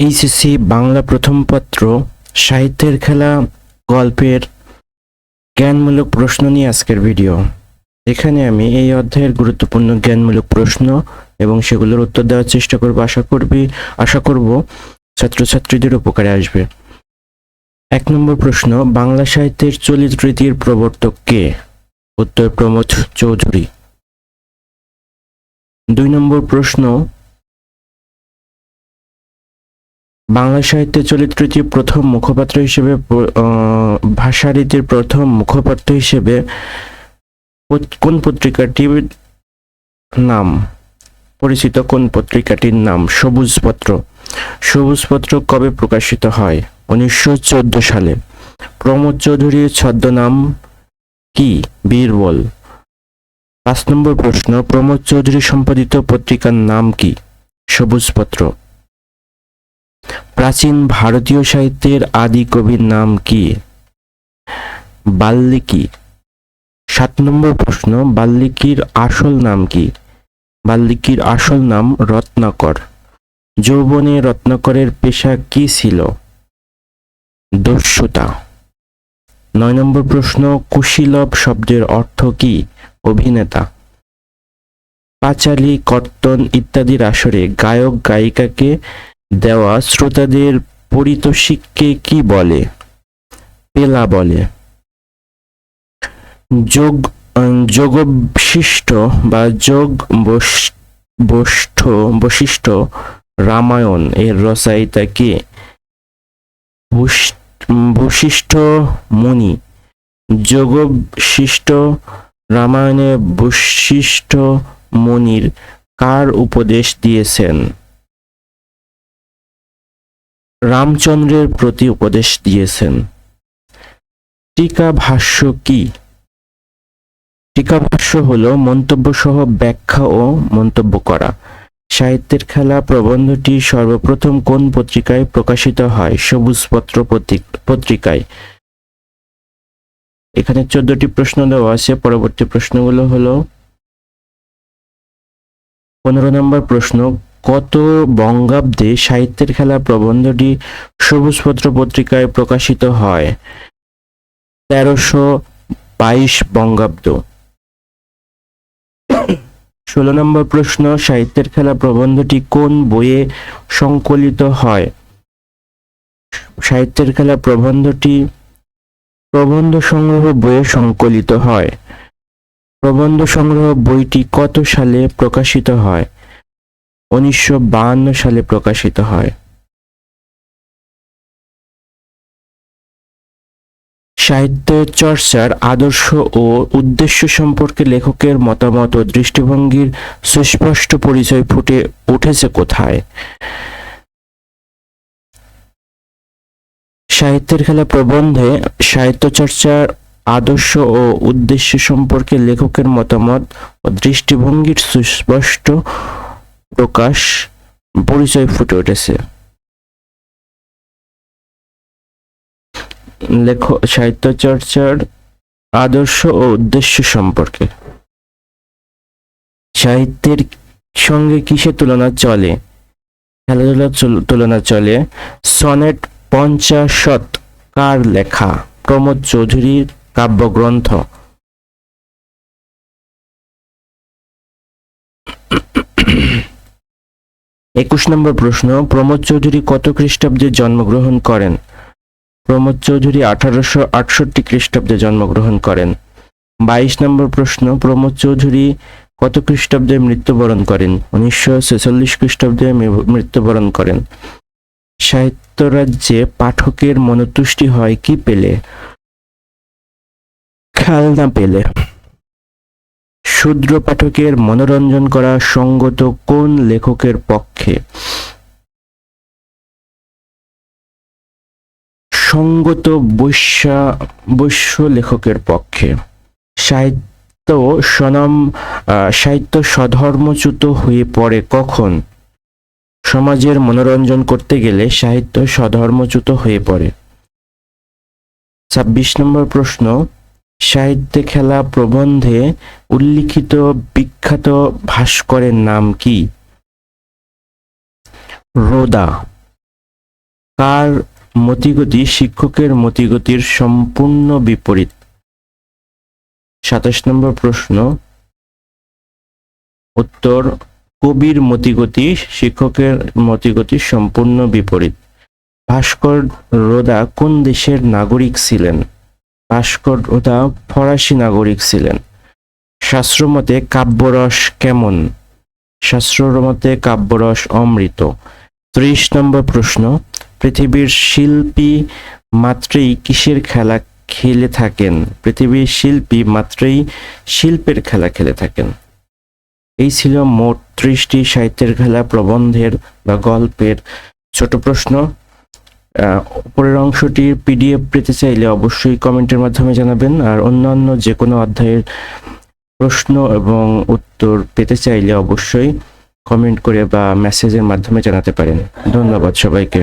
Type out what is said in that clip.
HSC Bangla প্রথম পত্র, সাহিত্যের খেলা, গল্পের জ্ঞানমূলক প্রশ্ন নিয়ে আজকের ভিডিও। এখানে আমি এই অধ্যায়ের গুরুত্বপূর্ণ জ্ঞানমূলক প্রশ্ন এবং সেগুলোর উত্তর দেওয়ার চেষ্টা করব, আশা করবি, আশা করব ছাত্রছাত্রীদের উপকারে আসবে। এক নম্বর প্রশ্ন, বাংলা সাহিত্যের চলিত প্রবর্তক কে? উত্তর, প্রমোদ চৌধুরী। দুই নম্বর প্রশ্ন বাংলা সাহিত্যে চরিত্রটি প্রথম মুখপাত্র হিসেবে ভাষারীতির প্রথম মুখপাত্র হিসেবে কোন পত্রিকাটির নাম? পরিচিত কোন পত্রিকাটির নাম? সবুজ পত্র সবুজ পত্র কবে প্রকাশিত হয়? উনিশশো চোদ্দ সালে। প্রমোদ চৌধুরীর ছদ্মনাম কি? বীরবল। পাঁচ নম্বর প্রশ্ন, প্রমোদ চৌধুরী সম্পাদিত পত্রিকার নাম কি? সবুজ পত্র প্রাচীন ভারতীয় সাহিত্যের আদি কবির নাম কি? বাল্মীকি। সাত নম্বর প্রশ্ন, বাল্মীকির আসল নাম কি? বাল্মীকির আসল নাম রত্নাকর। যৌবনে রত্নাকরের পেশা কি ছিল? দস্যুতা। নয় নম্বর প্রশ্ন কুশীলব শব্দের অর্থ কি? অভিনেতা। পাঁচালী, কর্তন ইত্যাদির আসরে গায়ক গায়িকাকে দেওয়া শ্রোতাদের পরিতোষিককে কি বলে? পেলা বলে। যোগ যোগবিশিষ্ট বা যোগ বষ্ঠ, বশিষ্ঠ রামায়ণ এর রচয়িতা কে? বশিষ্ঠ মুনি। যোগবিশিষ্ট রামায়ণে বশিষ্ঠ মুনির কার উপদেশ দিয়েছেন? রামচন্দ্রের প্রতি উপদেশ দিয়েছেন। টিকা ভাষ্য কি? টিকা ভাষ্য হল মন্তব্য সহ ব্যাখ্যা ও মন্তব্য করা। সাহিত্যের খেলা প্রবন্ধটি সর্বপ্রথম কোন পত্রিকায় প্রকাশিত হয়? সবুজপত্র পত্রিক- পত্রিকায়। এখানে চোদ্দটি প্রশ্ন দেওয়া আছে। পরবর্তী প্রশ্নগুলো হলো, পনেরো নম্বর প্রশ্ন কত বঙ্গাব্দে সাহিত্যের খেলা প্রবন্ধটি সবুজপত্র পত্রিকায় প্রকাশিত হয়? তেরোশো বাইশ বঙ্গাব্দ। ষোলো নম্বর প্রশ্ন, সাহিত্যের খেলা প্রবন্ধটি কোন বইয়ে সংকলিত হয়? সাহিত্যের খেলা প্রবন্ধটি প্রবন্ধ সংগ্রহ বইয়ে সংকলিত হয়। প্রবন্ধ সংগ্রহ বইটি কত সালে প্রকাশিত হয়? উনিশশো সালে প্রকাশিত হয়। সাহিত্য চর্চার আদর্শ ও উদ্দেশ্য সম্পর্কে লেখকের মতামত ও দৃষ্টিভঙ্গির সুস্পষ্ট পরিচয় ফুটে উঠেছে কোথায়? সাহিত্যের খেলা প্রবন্ধে সাহিত্য চর্চার আদর্শ ও উদ্দেশ্য সম্পর্কে লেখকের মতামত ও দৃষ্টিভঙ্গির সুস্পষ্ট প্রকাশ, পরিচয় ফুটে উঠেছে। লেখ, সাহিত্য চর্চার আদর্শ ও উদ্দেশ্য সম্পর্কে। সাহিত্যের সঙ্গে কিসের তুলনা চলে? খেলাধুলার তুলনা চলে? সনেট পঞ্চাশত কার লেখা? প্রমোদ চৌধুরীর কাব্যগ্রন্থ। একুশ নম্বর প্রশ্ন, প্রমোদ চৌধুরী কত খ্রিস্টাব্দে জন্মগ্রহণ করেন? প্রমোদ চৌধুরী আঠারোশো আটষট্টি খ্রিস্টাব্দে জন্মগ্রহণ করেন। বাইশ নম্বর প্রশ্ন, প্রমোদ চৌধুরী কত খ্রিস্টাব্দে মৃত্যুবরণ করেন? উনিশশো ছেচল্লিশ খ্রিস্টাব্দে মৃত্যুবরণ করেন। সাহিত্য রাজ্যে পাঠকের মনতুষ্টি হয় কি পেলে? খেলনা পেলে। শূদ্র পাঠকের মনোরঞ্জন করা সঙ্গত কোন লেখকের পক্ষে? সঙ্গত বৈশ্যা, বৈশ্য লেখকের পক্ষে। সাহিত্য সনম সাহিত্য স্বধর্মচ্যুত হয়ে পড়ে কখন? সমাজের মনোরঞ্জন করতে গেলে সাহিত্য স্বধর্মচ্যুত হয়ে পড়ে। ছাব্বিশ নম্বর প্রশ্ন সাহিত্যে খেলা প্রবন্ধে উল্লিখিত বিখ্যাত ভাস্করের নাম কি? রোদা। কার মতিগতি শিক্ষকের মতিগতির সম্পূর্ণ বিপরীত? সাতাশ নম্বর প্রশ্ন। উত্তর, কবির মতিগতি শিক্ষকের মতিগতি সম্পূর্ণ বিপরীত। ভাস্কর রোদা কোন দেশের নাগরিক ছিলেন? ভাস্কর রোদা ফরাসি নাগরিক ছিলেন। শাস্ত্রমতে কাব্যরস কেমন? শাস্ত্রমতে কাব্যরস অমৃত। ত্রিশ নম্বর প্রশ্ন, পৃথিবীর শিল্পী মাত্রই কিসের খেলা খেলে থাকেন? পৃথিবীর শিল্পী মাত্রই শিল্পের খেলা খেলে থাকেন। এই ছিল মোট ত্রিশটি সাহিত্যের খেলা প্রবন্ধের বা গল্পের ছোট প্রশ্ন। উপরের অংশটির পিডিএফ পেতে চাইলে অবশ্যই কমেন্টের মাধ্যমে জানাবেন, আর অন্যান্য যে কোনো অধ্যায়ের প্রশ্ন এবং উত্তর পেতে চাইলে অবশ্যই কমেন্ট করে বা মেসেজের মাধ্যমে জানাতে পারেন। ধন্যবাদ সবাইকে।